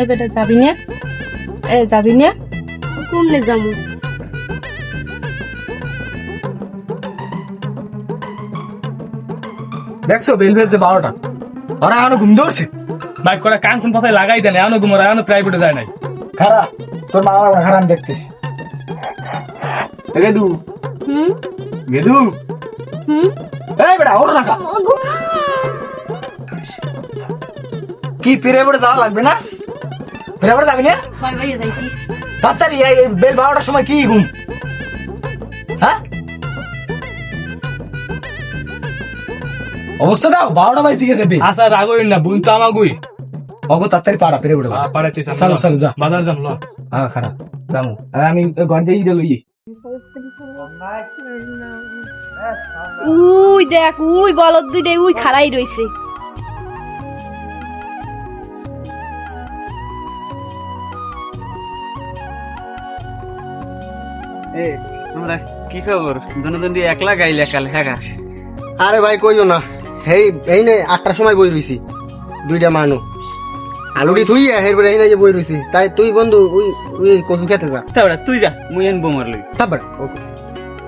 এ বেটা যাবি না? এ যাবি না? কোনলে যামু দেখছ বেল ভেজে বারোটা। ওরা এখনও ঘুম ধরছে বাইক করে কান কোন কথায় লাগাই দেন এখনও ঘুমার এখনও প্রাইভেটে যায় নাই। খারা তোর মা বাবা খারাপ দেখতেছি। এ গেদু হুম? গেদু হুম? এই বেটা ওর রাখা কি। ফিরে পড়ে যাওয়া লাগবে না? পড়ে যাবি না? তাড়াতাড়ি এই বেল বারোটার সময় কি ঘুম? হ্যাঁ? অবস্থা দাও বারোটা বাজে গেছে বে আসা রাগই না বুন তো আমাগুই। অগো তাড়াতাড়ি পাড়া ফিরে পড়ে পাড়াইতে চালু চালু যা। বাজার যাম ল। হ্যাঁ খারাপ যাব। আমি ঘর দিয়ে ইয়ে। লইয়ে উই দেখ উই বলদ দুইটা উই খাড়াই রইছে। তোমরা কি খবর? দুজন দিয়ে একলা গাইলে কাল হ্যাঁ আরে ভাই কইও না। হেই এই নে আটটার সময় বই রইছি দুইটা মানু। আলুটি থুই এরপরে এই না যে বই রইছি। তাই তুই বন্ধু ওই ওই কচু খেতে যা। তারপরে তুই যা মুই এন বোমার লই। তারপরে ওকে।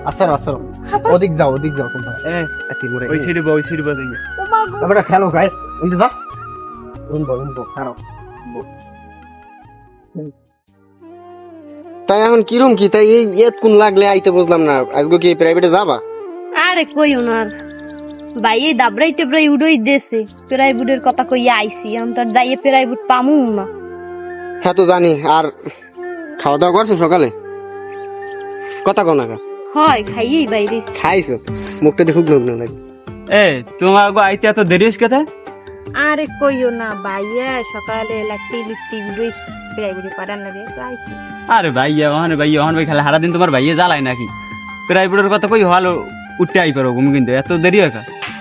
আসার আসার ওদিক যাও ওদিক যাও তোমরা। এ এটি করে ওই সিঁড়ি বা ওই সিঁড়ি বা দিকে তারপরে খেলো গাইস ওই যে যাস? উনবো উনবো খারাপ। তাই এখন কিরম কি? তাই এই এত কোন লাগলে আইতে বুঝলাম না। আজকে কি প্রাইভেটে যাবা? আরে কইও না আর। ভাই এই দাবরাই টেবরাই উড়ই দেছে প্রাইভেটের কথা কইয়া আইছি আমি তো আর যাইয়ে প্রাইভেট পামু না। হ্যাঁ তো জানি। আর খাওয়া দাওয়া করছ সকালে? কথা কো না হয় খাইয়েই বাইরে। খাইছো? মুখটা দেখুক না লাগে। এ তোমার গো আইতে এত দেরি হইছে কথা আরে কইও না ভাইয়া সকালে লাগতে লিখতে পারান তো আইছি আরে ভাইয়া ভাইয়া ওখানে ভাই খালি সারা দিন তোমার ভাইয়া জ্বালাই নাকি? প্রাইভেটের কথা কই ভালো উঠতে আই পারো কিন্তু এত দেরি হয়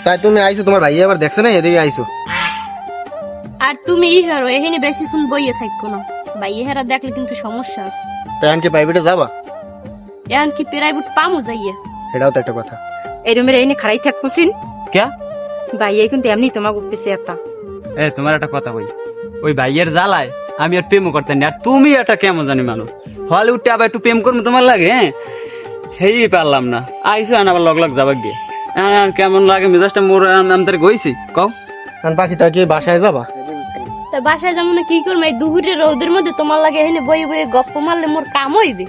তাই তুমি আইছো তোমার ভাই আবার দেখছে না এদিকে আইছো। আর তুমি ই হারো এখানে বেশিক্ষণ বইয়ে থাকব না। ভাইয়ে হেরা দেখলে কিন্তু সমস্যা আছে। তাই এখন কি প্রাইভেটে যাবা? এখন কি প্রাইভেট পামু যাইয়া? এটাও তো একটা কথা। এই রুমের এনে খাড়াই থাকবছিন কে ভাইয়া কিন্তু এমনি তোমাকে উপেছে একটা এ তোমার একটা কথা কই। ওই ভাইয়ের জ্বালায় আমি আর প্রেমও করতে না। আর তুমি এটা কেমন জানি মানুষ হলে উঠতে আবার একটু প্রেম করব তোমার লাগে হ্যাঁ? সেই পারলাম না। আইসো আন আবার লগ লগ যাবা গিয়ে। কেমন লাগে? মেজাজটা মোর আমি তার গইছি কও। কারণ পাখিটা কি বাসায় যাবা? তা বাসায় যেমন কি করব? এই দুপুরে রোদের মধ্যে তোমার লাগে এখানে বই বই গপ্প মারলে মোর কাম হইবে।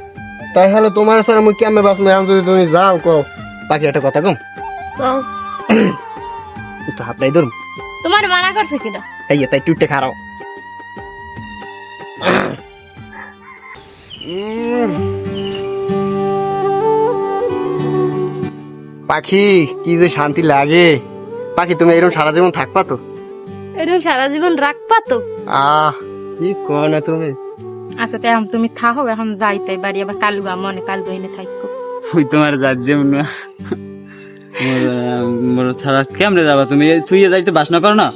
তাই হলে তোমার স্যার আমি কেমনে বাঁচবো? এখন যদি তুমি যাও কো পাখি একটা কথা কম। কও, একটু হাতটাই ধরুন তোমার মানা করছে কিনা? এই তাই টুটে খারাও। পাখি কি যে শান্তি লাগে পাখি তুমি এরকম সারা জীবন থাকবা তো এরকম সারা জীবন রাখবা তো আহ কি কো না তুমি আচ্ছা তাই এখন তুমি থাকো এখন যাইতে বাড়ি আবার কালু গা মনে কালু এনে থাকব ওই তোমার যার যেমন মোর মোর ছাড়া কেমনে যাবা তুমি তুই যাইতে বাসনা করো না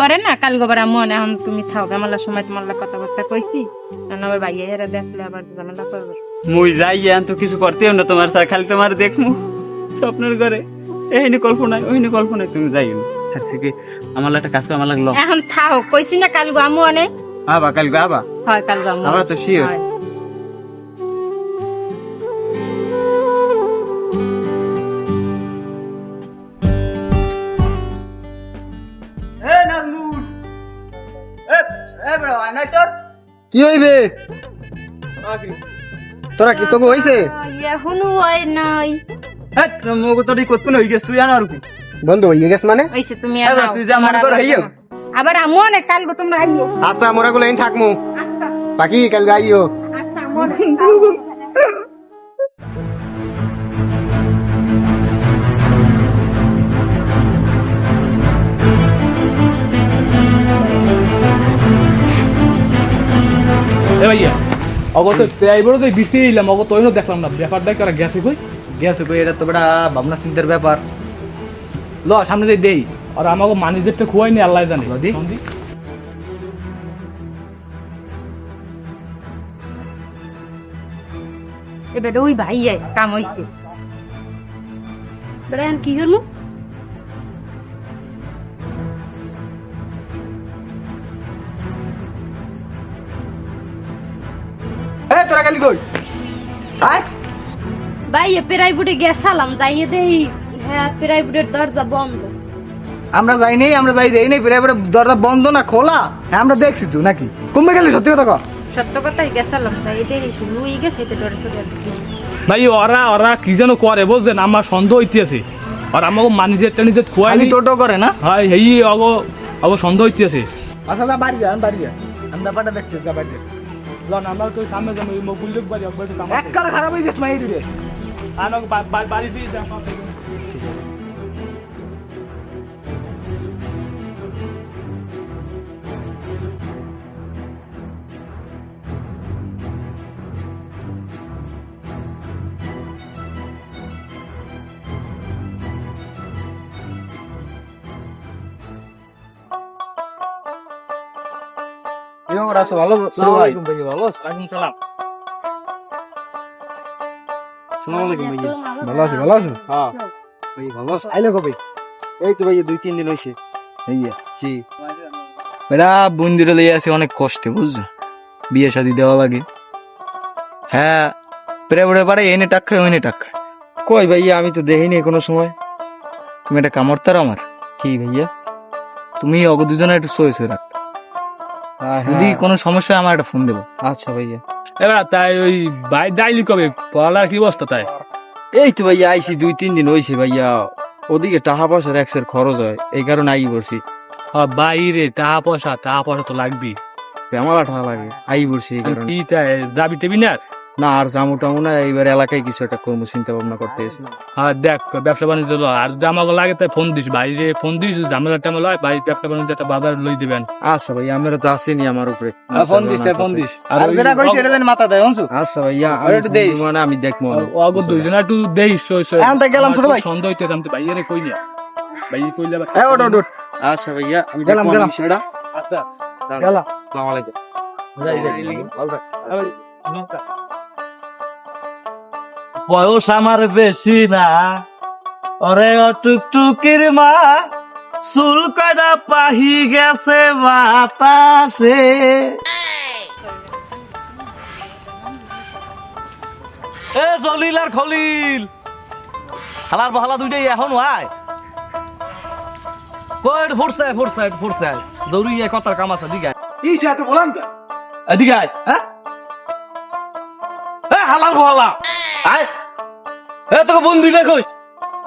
করে না? কাল গোবার মনে এখন তুমি থাকো আমার সময় তোমার কথাবার্তা কইছি। আবার ভাইয়া হেরা দেখলে আবার ঝামেলা করবে। মুই যাই এখন তো কিছু করতেও না তোমার ছাড়া খালি তোমার দেখমু স্বপ্নের ঘরে। এইনি কল্পনায় ওইনি কল্পনায় তুমি যাই থাকছে কি? আমার একটা কাজ আমার লাগল এখন থাকো কইছি না কাল গো আমু অনে আবা কাল আবা। হয় কাল গো আমু আবা তো শিওর হয়। কি হইবে? তোরা কি তোকে হইছে? এখনও হয় নাই। মগো তোর কত হই গেছ? তুই আনার কি? বন্ধু হইয়ে গেছ মানে? তুমি এবার আনাও, তুই যা তোমার কর আবার হইয়ো। জানো। আবার কাল গো তোমরা আইও। আচ্ছা মোরা গুলো থাকমু। পাখি কাল গাইও আচ্ছা আমু ভাইয়া অগত প্রাইভেটে তো বিসি এলাম অগত ওইনো দেখলাম না ব্যাপারটা কারা গেছে কই? গেছে কই এটা তো বেটা ভাবনা চিন্তার ব্যাপার। ল সামনে দিয়ে দেই। আর আমাকে মানিজেরটা খুয়াইনি আল্লাহ জানে? সন্ধি। এবার ওই ভাইয়া কাম হইছে। বেড়া কি করব তোরা গেলি কই? আয়। ভাইয়া প্রাইভেটে গেছালাম যাইয়ে দেই। হ্যাঁ প্রাইভেটের দরজা বন্ধ। আমরা যাই নাই আমরা যাই দেই নাই ফিরে দরজা বন্ধ না খোলা? হ্যাঁ আমরা দেখছি তো নাকি? কমে গেলি সত্যি কথা কর সত্য কথাই গেছিলাম যাই দেখি শুরু হয়ে গেছে এতে ডরে। ভাই ওরা ওরা কি যেন করে বুঝলেন? আমার সন্দেহ হইতেছে। আর আমাকে মানিজের টানিজের খালি খোয়াইনি টোটো করে না? হয় হেই অগ অগ সন্দেহ হইতেছে। আচ্ছা যা বাড়ি যা বাড়ি যা। আমি ব্যাপারটা দেখতে যা বাড়ি যা। লন আমরা তো সামনে যাব লোক বাড়ি একবার খারাপ হয়ে গেছে মাই দিবে আর বাড়ি দিয়ে ভালো ছোট ভাই ভালো আলাইকুম সালাম আসসালামু আলাইকুম ভাইয়া ভালো আছি ভালো আছো হ্যাঁ ভাই ভালো আছো? আইলে কবে এই তো ভাইয়া দুই তিন দিন হয়েছে এইয়া জি বেটা বন্ধুরা লইয়া আছে অনেক কষ্টে বুঝছ বিয়ে শাদি দেওয়া লাগে হ্যাঁ প্রে পড়ে পারে এনে টাক খায় ওইনে টাক খায় কই ভাইয়া আমি তো দেখিনি কোনো সময় তুমি একটা কামড় তার আমার কি ভাইয়া তুমি অগ দুজনে একটু সয়ে সয়ে রাখ যদি কোনো সমস্যা হয় আমার একটা ফোন দেবো। আচ্ছা ভাইয়া। এবার তাই ওই ভাই ডাইলি কবে? পড়ালার কি অবস্থা তাই? এই তো ভাইয়া আইসি দুই তিন দিন হয়েছে ভাইয়া। ওদিকে টাকা পয়সার একসের খরচ হয় এই কারণে আই পড়ছি। হ্যাঁ, বাইরে টাকা পয়সা টাকা পয়সা তো লাগবি আমার টাকা লাগে আই পড়ছি এই কারণে। কি তাই দাবি টেবি না না আর জামু টামু না এইবার এলাকায় কিছু একটা কর্ম চিন্তা ভাবনা করতে এসে হ্যাঁ দেখ ব্যবসা বাণিজ্য লো আর জামাগো লাগে তাই ফোন দিস বাইরে ফোন দিস ঝামেলা টামেলা হয় ভাই ব্যবসা বাণিজ্য একটা বাজার লই দিবেন আচ্ছা ভাইয়া আমরা তো আসেনি আমার উপরে ফোন দিস তাই ফোন দিস আর যেটা কইছি এটা জানি মাথা দেয় অংশু আচ্ছা ভাইয়া আর একটু। আমি মানে আমি দেখব অগো দুইজনে একটু দেইস এখন তাই গেলাম ছোট ভাই। সন্দেহ হইতে আমি তো বাইরে কই না ভাই কইলে আবার- এ ওট ওট ওট আচ্ছা ভাইয়া আমি গেলাম, গেলাম। বিষয়টা আচ্ছা গেলাম আসসালামু আলাইকুম বয়স আমার বেশি না। ওরে টুকটুকির মা চুল কয়টা পাহি গেছে বাতাসে? এ জলিল আর খলিল হালার বহালা দুইটাই এখন আয়। কই ফুটছে ফুটছে ফুটছে। দৌড়ি কথার কাম আছে দিকে আয়। কি সে এত বলান তো। আয় হ্যাঁ? এ হালার বহালা। আয়। এ তোকে বন্ধুটা কই?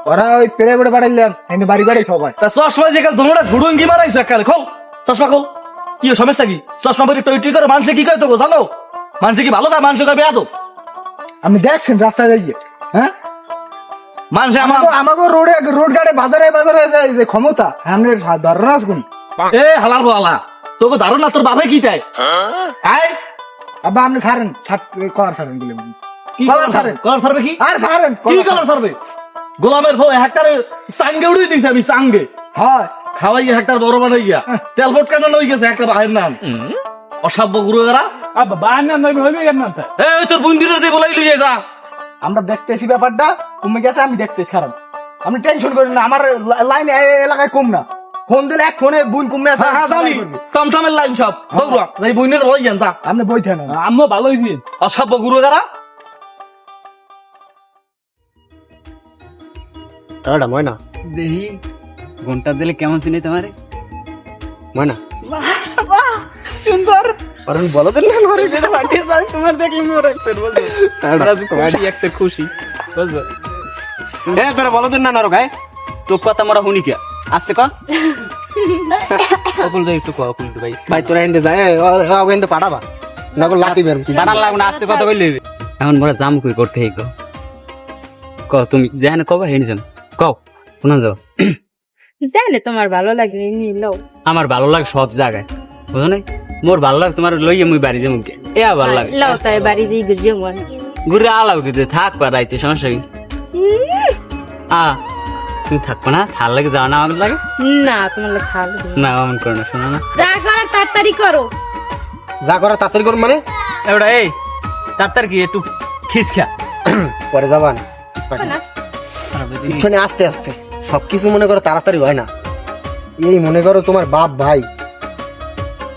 ওরা ওই পড়ে বাড়াইলাম বাড়ি বাড়ি সবাই। তা চশমা যে কাল তোমরা ঝুড়ুঙ্গি মারাইছো কাল খোল। চশমা খোল। কি সমস্যা কি? চশমা পরে টই টই করে মানুষে কি কয় তোকে জানো? মানুষে কি ভালো যায় মানুষে কয় বেয়াদব আপনি দেখছেন রাস্তায় যাইয়ে হ্যাঁ? মানুষে আমার আমাকে আমাকে রোডে রোড গাড়ে বাজারে বাজারে যে ক্ষমতা ধারণা এ হালাল বলা। তোকে ধারণা তোর বাপে কি চাই আয়। আব্বা আপনি ছাড়েন ছাড় কর ছাড়েন গেলে কি কলার কলার সারবে কলার সারবে কি? আর ছাড়েন কি কলার সারবে? গোলামের ভো হেক্টারে সাঙ্গে উড়িয়ে দিছে আমি সাঙ্গে হয়। খাওয়াই হেক্টার বড় বানাই গিয়া। তেল ফট কাটানো হয়ে গেছে একটা ভাইয়ের নাম। অসাব্য গুরু নাম হইবে নাম তোর বন্দিরের যে বলাই লিয়ে যা। আমরা দেখতেছি ব্যাপারটা কমে গেছে আমি দেখতেছি খারাপ আপনি টেনশন করেন না আমার লাইন এলাকায় কম না। ফোন দিলে এক ফোনে বুন কমে আছে হ্যাঁ হ্যাঁ জানি। টমটমের লাইন সব। দৌড়া এই বইনের বলাই যান যা। আপনি বই থাকেন আম্মু ভালোই দিয়ে অসভ্য গুরু এরা। টাটা ময়না। দেখি ঘণ্টা দিলে কেমন চিনি তোমারে? ময়না। সুন্দর। আমি বলো দিন না ঘরে যেটা পাঠিয়ে যাই তোমার দেখলি মোর একসের বুঝছ? খুশি একসের খুশি বুঝছ? এ তোরা বলো দিন না নরক হ্যাঁ তোর কথা মোরা শুনি কে? আসতে ক। অকুল ভাই একটু কো অকুল ভাই। ভাই তোরা এন্ডে যায় ওকে এন্ডে পাঠাবা। নকল লাতি বের কি। বানার লাগবে না আসতে কথা কইলে। এখন মোরা জাম কই করতে হেই ক ক তুমি যেখানে কবা হেনি যান। কও শোনা যাও জানে তোমার ভালো লাগে নিল আমার ভালো লাগে সব জায়গায় বুঝো নাই? মোর ভালো লাগে তোমার লইয়ে মুই বাড়ি যাব কে? এ ভালো লাগে। লাও তাই বাড়ি যাই গুজিয়ে মন ঘুরে আলাও কিন্তু থাক পারাইতে সমস্যা কি? আ তুমি থাকব না? থাল লাগে যাও না আমার লাগে? না তোমার লাগে ভালো না অমন করো না শোনো না। যা করে তাড়াতাড়ি করো। যা করা তাড়াতাড়ি করুন মানে? এবারে এই তার কি একটু খিস খা। পরে যাবান পিছনে আস্তে আস্তে। সব কিছু মনে করো তাড়াতাড়ি হয় না। এই মনে করো তোমার বাপ ভাই।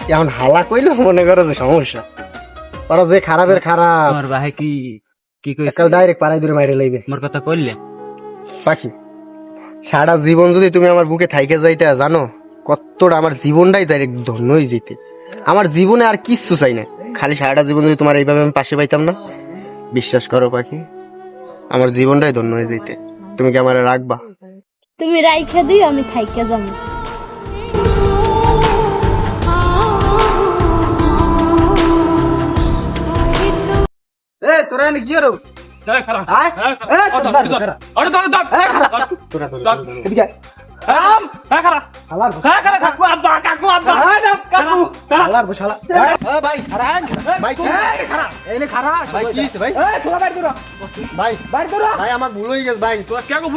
এখন হালা কইলে মনে করো যে সমস্যা। ওরা যে খারাপের খারাপ। তোমার ভাই কি কি কইছে? ডাইরেক্ট পাড়াই দূরে মাইরে লইবে। আমার কথা কইলে? পাখি সারা জীবন যদি তুমি আমার বুকে থাইকে যাইতে জানো? কতটা আমার জীবনটাই ডাইরেক্ট ধন্য হয়ে যেতে। আমার জীবনে আর কিচ্ছু চাই না। খালি সারাটা জীবন যদি তোমার এইভাবে আমি পাশে পাইতাম না। বিশ্বাস করো পাখি আমার জীবনটাই ধন্য হয়ে যেতে। তুমি কি আমারে রাখবা? তুমি রাইখা দিও আমি থাইকা যাব। এ তোরা কি করো তোরা। হ্যাঁ, না, এ তোরা তোরা তোরা। তোরা তোরা খারা এনে খারা ভাই কি হয়েছে ভাই এ ছোলা বাইর করো ভাই বাইর করো ভাই আমার ভুল হয়ে গেছে ভাই তোরা কাকু?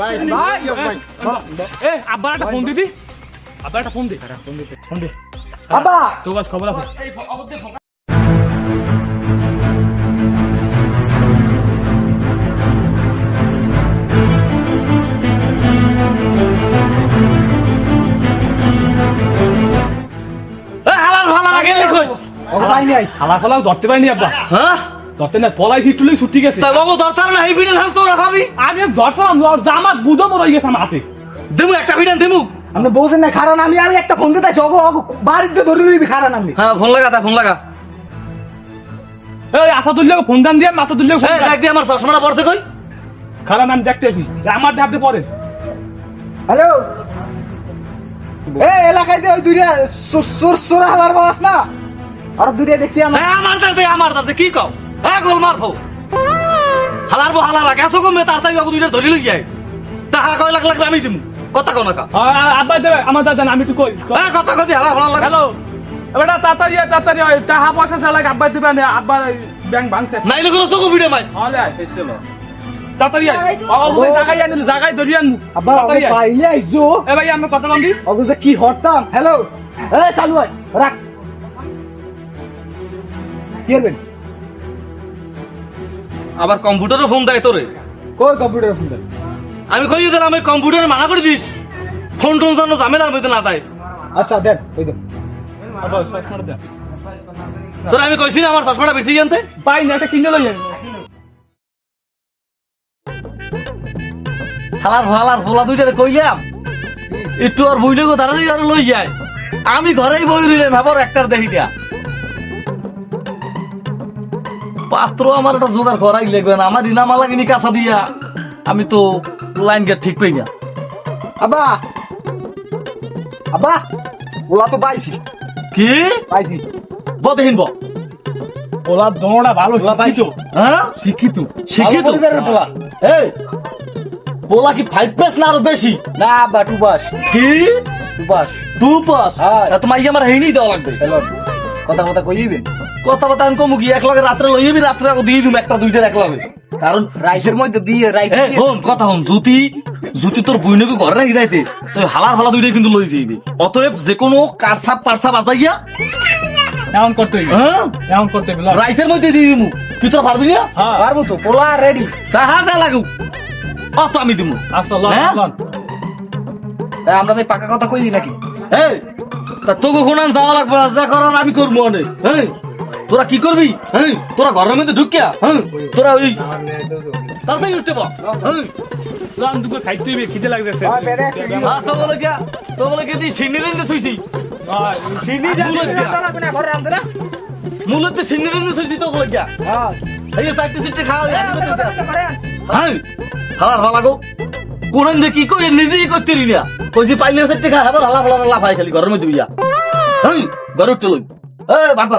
ভাই হয়ে আব্বার একটা ফোন দিদি আব্বার একটা ফোন দে ফোন দে ফোন দে বাবা তোর কাছে খবর আছে ও ভাই নাই হালা ফালা ধরতে পারিনি আব্বা। হ্যাঁ? ধরতে না পলাইছি তুলেই ছুটি গেছে। তাই বাবু দরকার না এই ভিডিও হাস তোরা ভাবি আমি ধরছিলাম ওর জামাত বুধো মরে গেছে আমার হাতে। দেমু একটা ভিডিও দেমু। আপনি বলছেন না খারান আমি আমি একটা ফোন দিতে ওগো ওগো বাড়িতে ধরে নিবি খারান আমি। হ্যাঁ ফোন লাগা তা ফোন লাগা। এই আসা তুললে ফোন দান দিয়ে মাসা তুললে ফোন এই দেখ দিয়ে আমার চশমাটা পড়ছে কই? খারাপ আমি দেখতে আসিস। আমার হাতে পড়ে হ্যালো? এই এলাকায় যে ওই দুইটা সুর সুর হালার বাস না? আর দুইটা দেখছি আমরা হ্যাঁ আমার দাদে আমার দাদে কি কও? হ্যাঁ গোল মারবো হালার বো হালার গেছো কমে তাড়াতাড়ি ওকে দুইটা ধরি লই যায়। টাকা কয় লাখ লাগবে আমি দিমু। কথা কও না কা। আব্বা দেবে আমার দাদা আমি একটু কই। হ্যাঁ কথা কদি হালার ভালো লাগে। হ্যালো। এবারে তাড়াতাড়ি তাড়াতাড়ি। টাকা পয়সা লাগে আব্বা দিবে আমি আব্বা ব্যাংক ভাঙছে। নাইলে কোনো তোকে ভিডিও মাই। হলে তাড়াতাড়ি জায়গায় আনিল জায়গায় ধরি আনু আব্বা। পাইলে আইছো এ ভাই আমি কথা কি হরতাম? হ্যালো। এই চালু হয়। রাখ। কি করবেন? আবার কম্পিউটারে ফোন দেয় তোরে। কই কম্পিউটার ফোন দেন আমি কই দিলাম আমি কম্পিউটারে মানা করে দিস। ফোন টোন জানো ঝামেলার মধ্যে না তাই আচ্ছা দেন ওই দেন? তোর আমি কইছি না আমার চশমাটা বেশি জানতে পাই না এটা কিনে লই। হালার হালার ফোলা দুইটারে কইলাম একটু আর বইলে গো আর লই যায়। আমি ঘরেই বই রইলে ভাবর একটার দেখি পাত্র আমার একটা জোগাড় করাই লাগবে না। আমার ইনামা লাগেনি কাঁচা দিয়া। আমি তো লাইন গেট ঠিক পাই না। আব্বা! আব্বা! ওলা তো পাইছি। কি? পাইছি। বদেহীন ব। ওলা দোনোটা ভালো ওলা পাইছো। হ্যাঁ? শিক্ষিত। শিক্ষিত? পরিবারের পোলা। এই! পোলা কি ফাইভ পাস না আরও বেশি? না বা টু বাস কি? টু বাস টু পাস হ্যাঁ। তোমার ইয়ে আমার হেনি দেওয়া লাগবে? কথা কথা কই দিবেন কথা কথা আমি কমু কি? এক লগে রাত্রে রাত্রে দিয়ে দিম একটা দুইটা এক লগে কারণ রাইসের মধ্যে বিয়ে রাইস এই হন কথা হন জুতি জুতি তোর বইনকে ঘরে রাখি যাইতে। তুই হালার হালা দুইটাই কিন্তু লই যাইবি। অতএব যে কোনো কারসাপ পারসাপ আজাইয়া এমন করতে হইবে। হ্যাঁ? এমন করতে হইবে লও। রাইতের মধ্যে দিয়ে দিমু। তুই তোর পারবি না? হ্যাঁ। পারব তো পোলা রেডি তাহা যা লাগু অত আমি দিমু। আচ্ছা লন হ্যাঁ? লন আমরা তাই পাকা কথা কই নাকি? এই তা তোকে কোনান যাওয়া লাগবে না যা করার আমি করব অনেক। হ্যাঁ তোরা কি করবি? হ্যাঁ? তোরা ঘরের মধ্যে ঢুকিয়া হ্যাঁ? তোরা ওই তাড়াতাড়ি উঠতে পার হ্যাঁ? লন দুপুর খাইতে হইবে খিদে লাগতেছে। হ্যাঁ। হ্যাঁ তো বলে গিয়া তো বলে গিয়ে দি সিন্নি রেন্দে থুইছি। হ্যাঁ, চিনি জানি মূলত না। লাগবে না ঘরে রামতে না। মূলত সিন্নি রেন্দে থুইছি তো বলে গিয়া। হ্যাঁ। এই চারটে চিটে খাওয়া হ্যাঁ? হালার ভালা গো। কোনান দেখি কই নিজেই করতে রিনা কইছি পাইলে চারটে খা আবার হালা ফালা লাফাই খালি ঘরের মধ্যে বিয়া হ্যাঁ? ঘরে উঠতে লই। এই বাবা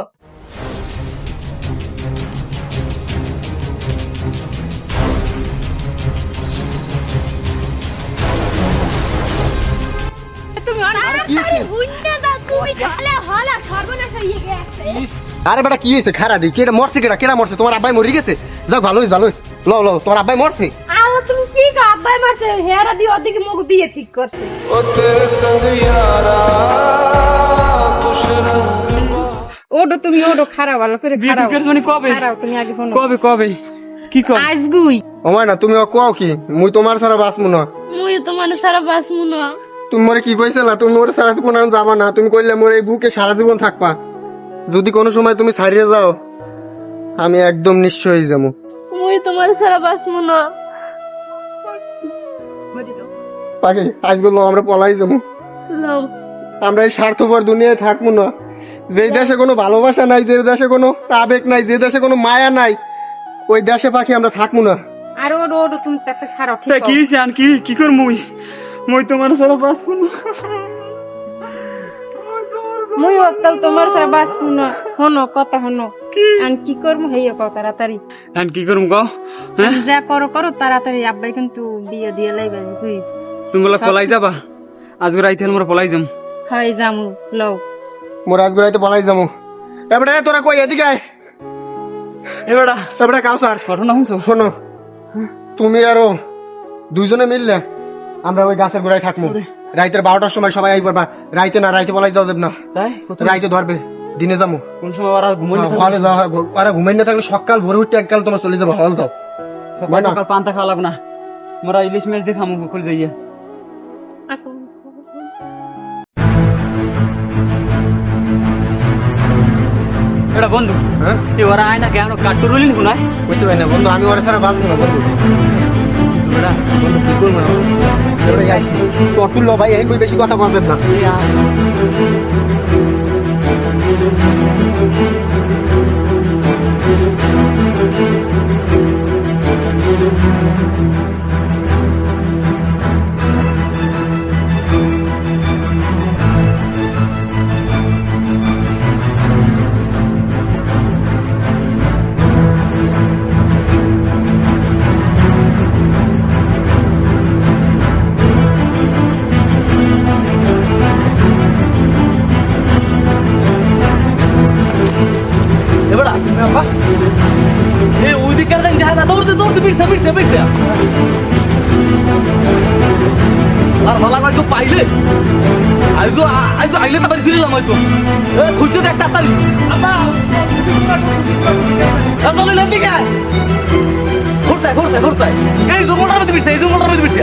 আরে বেটা কি হয়েছে? খারা দি কেডা মরছে কেডা? কেডা মরছে? তোমার আব্বাই মরে গেছে? যাক ভালো হয়েছে ভালো হয়েছে। লো লো তোমার আব্বাই মরছে? তুমি কি গো? আব্বাই মারছে। হেরা দি ওদিকে মুখ বিয়ে ঠিক করছে। ওডো তুমি ওডো খারাপ ভালো করে খারাপ। করেছে মানে কবে? তুমি আগে ফোন কবে কবে? কি কবে আজগুই ওমায় না তুমি ও কি? মুই তোমার ছাড়া বাঁচবো না। মুই তো মানে সারা বাসমু না। তুমি মোরে কি কইছিলা তুমি মোরে সারা কোনো যাবা না। তুমি কইলে মোরে এই বুকে সারা জীবন থাকবা। যদি কোনো সময় তুমি ছাড়িয়ে যাও আমি একদম নিঃস্ব হয়ে যাব। মুই তোমার সারা বাঁচবো না। পাখি আজগুলো আমরা পলাই যাব। আমরা এই স্বার্থপর দুনিয়ায় থাকব না। যে দেশে কোনো ভালোবাসা নাই যে দেশে কোনো আবেগ নাই যে দেশে কোনো মায়া নাই ওই দেশে পাখি আমরা থাকব না। আর ওর ওর তুমি তো একটা খারাপ ঠিক কি কি কি কর মুই তোমার সারা বাঁচবো না মুই অকাল তোমার সারা বাস শুনো হনো কথা হনো আন কি করব হেই কও তাড়াতাড়ি এখন কি করুম কও হ্যাঁ যা করো করো তাড়াতাড়ি আব্বাই কিন্তু বিয়ে দিয়ে লাইবে তুই তুমি বলে পলাই যাবা আজকে রাইতে আমরা পলাই যাম হয় যামু লও মোর রাত গুড়াইতে পলাই যাব এবারে তোরা কই এদিকে আয় এবারা এবারে কাউসার ঘটনা শুনছো শোনো তুমি আরও দুইজনে মিললে আমরা ওই গাছের গোড়ায় থাকব রাইতের বারোটার সময় সবাই করবা রাইতে না রাইতে বলাই যাওয়া যাবে না। তাই? রাইতে ধরবে। দিনে যাব কোন সময় ওরা ঘুমাই হলে যাওয়া হবে ঘুমাই না থাকলে সকাল ভোরে উঠতে এককাল তোমার চলে যাব হল যাও। সকাল সকাল পান্তা খাওয়া লাগবে না। মোরা ইলিশ মাছ দিয়ে খামু পুকুর যাইয়া। এটা বন্ধু হ্যাঁ? ওরা আয় না কেন? কাট্টু রুলি নিবো না বুঝতে পারি না। বন্ধু আমি ওর সারা বাঁচবো না বন্ধু। টটুল ভাই এই কই বেশি কথা বলবেন না। এবারা পিছতে পিছতে পিছতে আর ভালো করে পাইলে? আইজো আইজো, আইলে তারপরে ফিরিলাম এ খুঁজতে দেখ তাড়াতাড়ি চলে লেন্দি কে ঘুরতে ঘুরতে ঘুরতে এই জঙ্গলটার মধ্যে পিছতে এই জঙ্গলটার মধ্যে পিছতে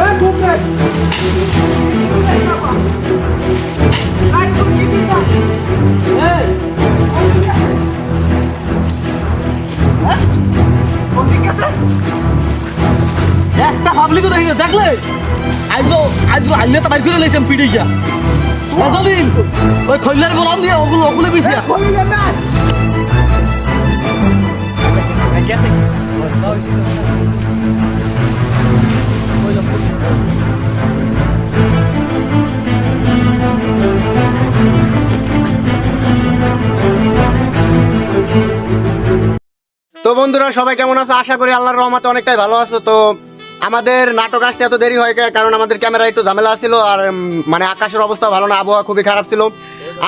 একটা তো বাইর করে লাইতাম পিড়ে গিয়া ওই খৈলার গোলাম দিয়ে ওগুলো ওগুলো পিছিয়া তো বন্ধুরা সবাই কেমন আছো? আশা করি আল্লাহর রহমতে অনেকটাই ভালো আছো। তো আমাদের নাটক আসতে এত দেরি হয়ে কারণ আমাদের ক্যামেরা একটু ঝামেলা ছিল আর মানে আকাশের অবস্থা ভালো না, আবহাওয়া খুবই খারাপ ছিল।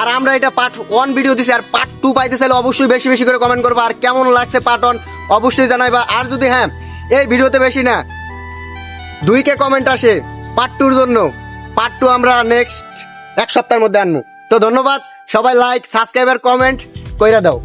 আর আমরা এটা পার্ট ওয়ান ভিডিও দিছি, আর পার্ট টু পাইতে চাইলে অবশ্যই বেশি বেশি করে কমেন্ট করব। আর কেমন লাগছে পার্ট ওয়ান অবশ্যই জানাইবা। আর যদি হ্যাঁ এই ভিডিওতে বেশি না, দুই কে কমেন্ট আসে পার্ট টুর জন্য। পার্ট টু আমরা নেক্সট এক সপ্তাহের মধ্যে আনব। তো ধন্যবাদ, সবাই লাইক সাবস্ক্রাইব আর কমেন্ট কইরা দাও।